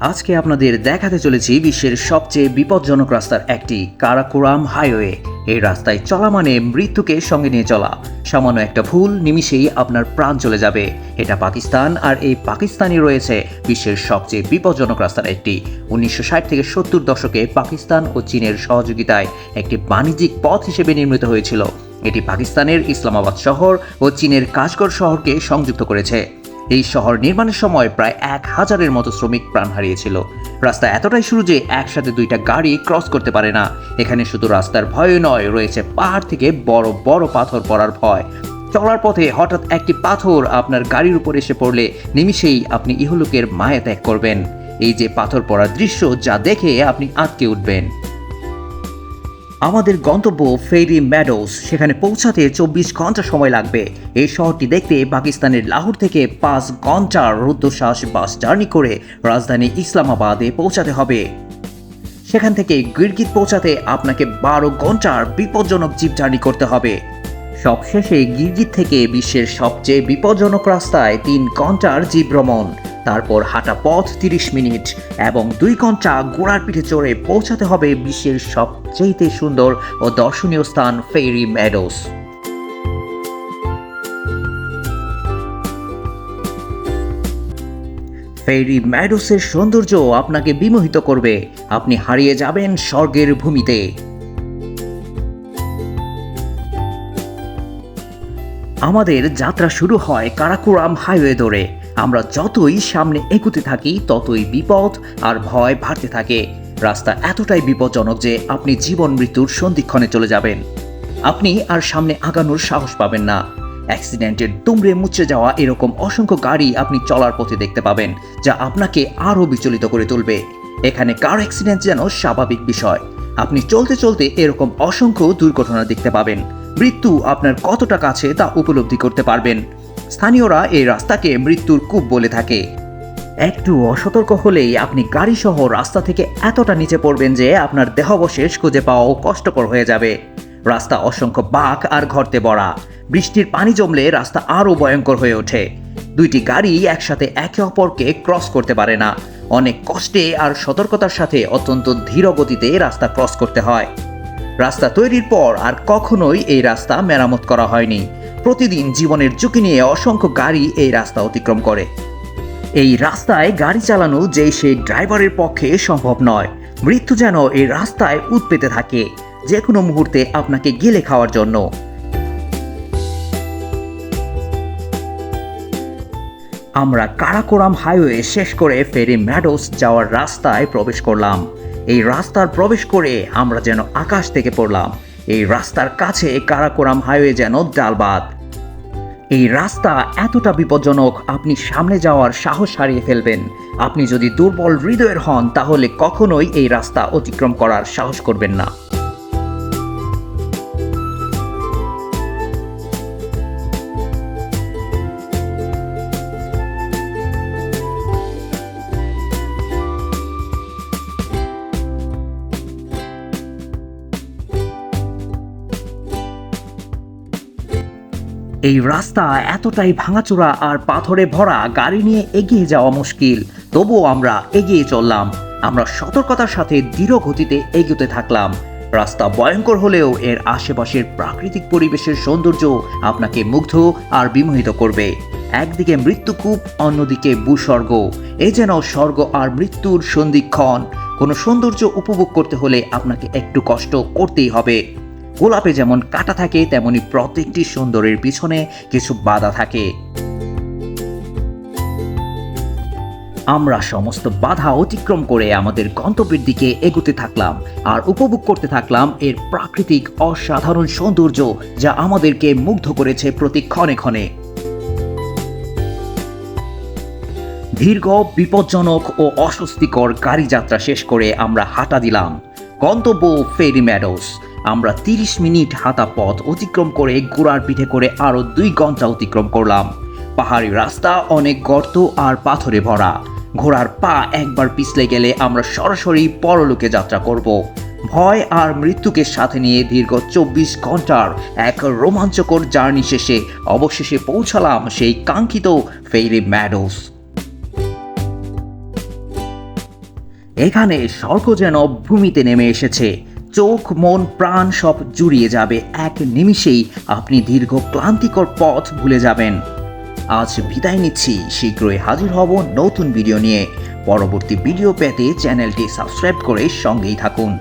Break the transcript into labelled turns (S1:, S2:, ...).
S1: আজকে আপনাদের দেখাতে চলেছি বিশ্বের সবচেয়ে বিপজ্জনক রাস্তার একটি কারাকোরাম হাইওয়ে। এই রাস্তায় চলা মানে মৃত্যুকে সঙ্গে নিয়ে চলা। সামান্য একটা ভুল নিমিষেই আপনার প্রাণ চলে যাবে। এটা পাকিস্তান আর এই পাকিস্তানই রয়েছে বিশ্বের সবচেয়ে বিপজ্জনক রাস্তার একটি। উনিশশো ষাট থেকে সত্তর দশকে পাকিস্তান ও চীনের সহযোগিতায় একটি বাণিজ্যিক পথ হিসেবে নির্মিত হয়েছিল। এটি পাকিস্তানের ইসলামাবাদ শহর ও চীনের কাশগড় শহরকে সংযুক্ত করেছে। এই শহর নির্মাণের সময় প্রায় এক হাজারের মতো শ্রমিক প্রাণ হারিয়েছিল। রাস্তা এতটাই শুরু যে একসাথে দুইটা গাড়ি ক্রস করতে পারে না। এখানে শুধু রাস্তার ভয় নয়, রয়েছে পাহাড় থেকে বড় বড় পাথর পড়ার ভয়। চলার পথে হঠাৎ একটি পাথর আপনার গাড়ির উপর এসে পড়লে নিমিষেই আপনি ইহলোকের মায়া ত্যাগ করবেন। এই যে পাথর পড়ার দৃশ্য যা দেখে আপনি আটকে উঠবেন। আমাদের গন্তব্য ফেরি ম্যাডোস সেখানে পৌঁছাতে চব্বিশ ঘণ্টা সময় লাগবে। এই শহরটি দেখতে পাকিস্তানের লাহোর থেকে পাঁচ ঘণ্টার রুদ্ধশ্বাস বাস জার্নি করে রাজধানী ইসলামাবাদে পৌঁছাতে হবে। সেখান থেকে গিরগিত পৌঁছাতে আপনাকে বারো ঘণ্টার বিপজ্জনক জিপ জার্নি করতে হবে। সবশেষে গিরগিত থেকে বিশ্বের সবচেয়ে বিপজ্জনক রাস্তায় তিন ঘণ্টার জিপ ভ্রমণ তারপর হাঁটা পথ তিরিশ মিনিট এবং দুই ঘণ্টা ঘোড়ার পিঠে চড়ে পৌঁছাতে হবে বিশ্বের সবচেয়ে সুন্দর ও দর্শনীয় স্থান ফেরি ম্যাডোস ফেরি ম্যাডোসের সৌন্দর্য আপনাকে বিমোহিত করবে। আপনি হারিয়ে যাবেন স্বর্গের ভূমিতে। আমাদের যাত্রা শুরু হয় কারাকোরাম হাইওয়ে ধরে। আমরা যতই সামনে এগুতে থাকি, ততই বিপদ আর ভয় বাড়তে থাকে। রাস্তা এতটাই বিপজ্জনক যে আপনি জীবন মৃত্যুর সন্ধিক্ষণে চলে যাবেন। আপনি আর সামনে আগানোর সাহস পাবেন না। অ্যাক্সিডেন্টের দুমড়ে মুচড়ে যাওয়া এরকম অসংখ্য গাড়ি আপনি চলার পথে দেখতে পাবেন, যা আপনাকে আরও বিচলিত করে তুলবে। এখানে কার অ্যাক্সিডেন্ট যেন স্বাভাবিক বিষয়। আপনি চলতে চলতে এরকম অসংখ্য দুর্ঘটনা দেখতে পাবেন। মৃত্যু আপনার কতটা কাছে তা উপলব্ধি করতে পারবেন। স্থানীয়রা এই রাস্তাকে মৃত্যুর কূপ বলে থাকে। একটু অসতর্ক হলেই আপনি গাড়ি সহ রাস্তা থেকে এতটা নিচে পড়বেন যে আপনার দেহাবশেষ খুঁজে পাওয়াও কষ্টকর হয়ে যাবে। রাস্তা অসংখ্য বাঘ আর ঘরতে বড়া বৃষ্টির পানি জমলে রাস্তা আরও ভয়ঙ্কর হয়ে ওঠে। দুইটি গাড়ি একসাথে একে অপরকে ক্রস করতে পারে না। অনেক কষ্টে আর সতর্কতার সাথে অত্যন্ত ধীর গতিতে রাস্তা ক্রস করতে হয়। রাস্তা তৈরির পর আর কখনোই এই রাস্তা মেরামত করা হয়নি। প্রতিদিন জীবনের ঝুঁকি নিয়ে অসংখ্য গাড়ি এই রাস্তা অতিক্রম করে। এই রাস্তায় গাড়ি চালানো যে সেই ড্রাইভারের পক্ষে সম্ভব নয়। মৃত্যু যেন এই রাস্তায় উৎপেতে থাকে। যে কোনো মুহূর্তে আপনাকে গেলে খাওয়ার জন্য। আমরা কারাকোরাম হাইওয়ে শেষ করে ফেরি ম্যাডোস যাওয়ার রাস্তায় প্রবেশ করলাম। এই রাস্তার প্রবেশ করে আমরা যেন আকাশ থেকে পড়লাম। এই রাস্তার কাছে কারাকোরাম হাইওয়ে যেন ডালবাদ। এই রাস্তা এতটা বিপজ্জনক, আপনি সামনে যাওয়ার সাহস হারিয়ে ফেলবেন। আপনি যদি দুর্বল হৃদয়ের হন, তাহলে কখনোই এই রাস্তা অতিক্রম করার সাহস করবেন না। এই রাস্তা এতটাই ভাঙাচোরা আর পাথরে ভরা, গাড়ি নিয়ে এগিয়ে যাওয়া মুশকিল। তবুও আমরা এগিয়ে চললাম। আমরা সতর্কতার সাথে দৃঢ় গতিতে এগোতে থাকলাম। রাস্তা ভয়ঙ্কর হলেও এর আশেপাশের প্রাকৃতিক পরিবেশের সৌন্দর্য আপনাকে মুগ্ধ আর বিমোহিত করবে। একদিকে মৃত্যুকূপ অন্যদিকে ভূস্বর্গ। এ যেন স্বর্গ আর মৃত্যুর সন্ধিক্ষণ। কোনো সৌন্দর্য উপভোগ করতে হলে আপনাকে একটু কষ্ট করতেই হবে। গোলাপে যেমন কাটা থাকে, তেমনি প্রত্যেকটি সুন্দরের পিছনে কিছু বাধা থাকে। আমরা সমস্ত বাধা অতিক্রম করে আমাদের গন্তব্যের দিকে এগুতে থাকলাম আর উপভোগ করতে থাকলাম এর প্রাকৃতিক অসাধারণ সৌন্দর্য যা আমাদেরকে মুগ্ধ করেছে প্রতি ক্ষণে ক্ষণে। দীর্ঘ, বিপজ্জনক ও অস্বস্তিকর গাড়ি যাত্রা শেষ করে আমরা হাঁটা দিলাম। গন্তব্য ফেরি ম্যাডোস আমরা তিরিশ মিনিট হাঁটা পথ অতিক্রম করে ঘোড়ার পিঠে করে আরও দুই ঘণ্টা অতিক্রম করলাম। পাহাড়ি রাস্তা অনেক গর্ত আর পাথরে ভরা। ঘোড়ার পা একবার পিছলে গেলে আমরা সরাসরি পরলোকে যাত্রা করব। ভয় আর মৃত্যুকে সাথে নিয়ে দীর্ঘ চব্বিশ ঘণ্টার এক রোমাঞ্চকর জার্নি শেষে অবশেষে পৌঁছালাম সেই কাঙ্ক্ষিত ফেরি ম্যাডোস। এখানে স্বর্গ যেন ভূমিতে নেমে এসেছে। চোখ, মন, প্রাণ সব জুড়িয়ে যাবে। এক নিমিষেই আপনি দীর্ঘ ক্লান্তিকর পথ ভুলে যাবেন। আজ বিদায় নিচ্ছি। শীঘ্রই হাজির হব নতুন ভিডিও নিয়ে। পরবর্তী ভিডিও পেতে চ্যানেলটি সাবস্ক্রাইব করে সঙ্গেই থাকুন।